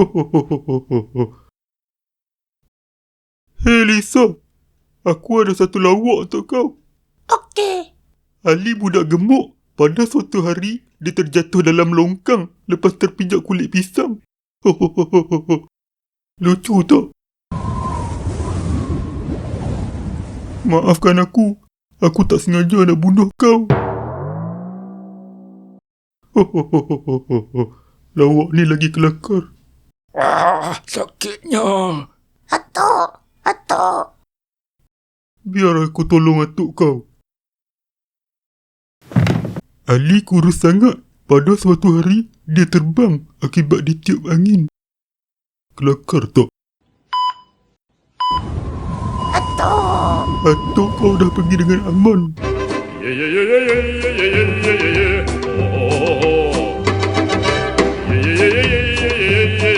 Hei Lisa, aku ada satu lawak untuk kau. Okey. Ali budak gemuk. Pada suatu hari, dia terjatuh dalam longkang lepas terpijak kulit pisang. Lucu tak? Maafkan aku. Aku tak sengaja nak bunuh kau. Lawak ni lagi kelakar. Ah, sakitnya. Atuk, atuk. Biar aku tolong atuk kau. Ali kurus sangat. Pada suatu hari, dia terbang akibat ditiup angin. Kelakar tak? Atuk. Atuk kau dah pergi dengan aman. Yeah, yeah, yeah, yeah, yeah, yeah, yeah, yeah, yeah, yeah. ye ye ye Yeah, yeah, yeah, yeah, yeah, yeah, yeah, yeah.